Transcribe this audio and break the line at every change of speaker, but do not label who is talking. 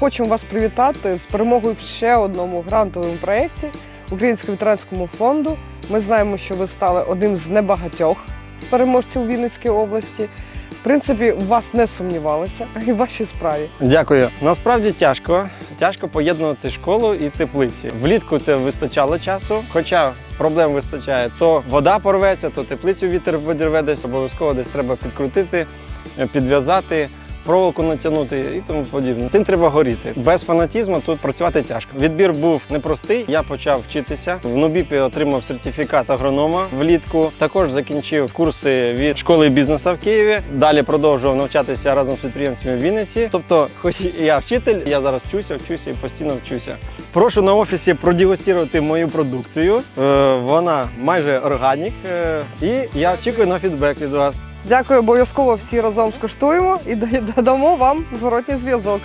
Хочемо вас привітати з перемогою в ще одному грантовому проєкті Українському ветеранському фонду. Ми знаємо, що ви стали одним з небагатьох переможців у Вінницькій області. В принципі, вас не сумнівалися і в вашій справі.
Дякую. Насправді тяжко. Тяжко поєднувати школу і теплиці. Влітку це вистачало часу, хоча проблем вистачає. То вода порветься, то теплицю вітер підірве десь обов'язково десь треба підкрутити, підв'язати. Проволоку натягнути і тому подібне. Цим треба горіти. Без фанатізму тут працювати тяжко. Відбір був непростий. Я почав вчитися. В Нубіпі отримав сертифікат агронома влітку. Також закінчив курси від школи бізнесу в Києві. Далі продовжував навчатися разом з підприємцями в Вінниці. Тобто, хоч я вчитель, я зараз вчуся, вчуся і постійно вчуся. Прошу на офісі продегустувати мою продукцію. Е, Вона майже органік. Е, І я очікую на фідбек від вас.
Дякую, обов'язково всі разом скуштуємо і дамо вам зворотній зв'язок.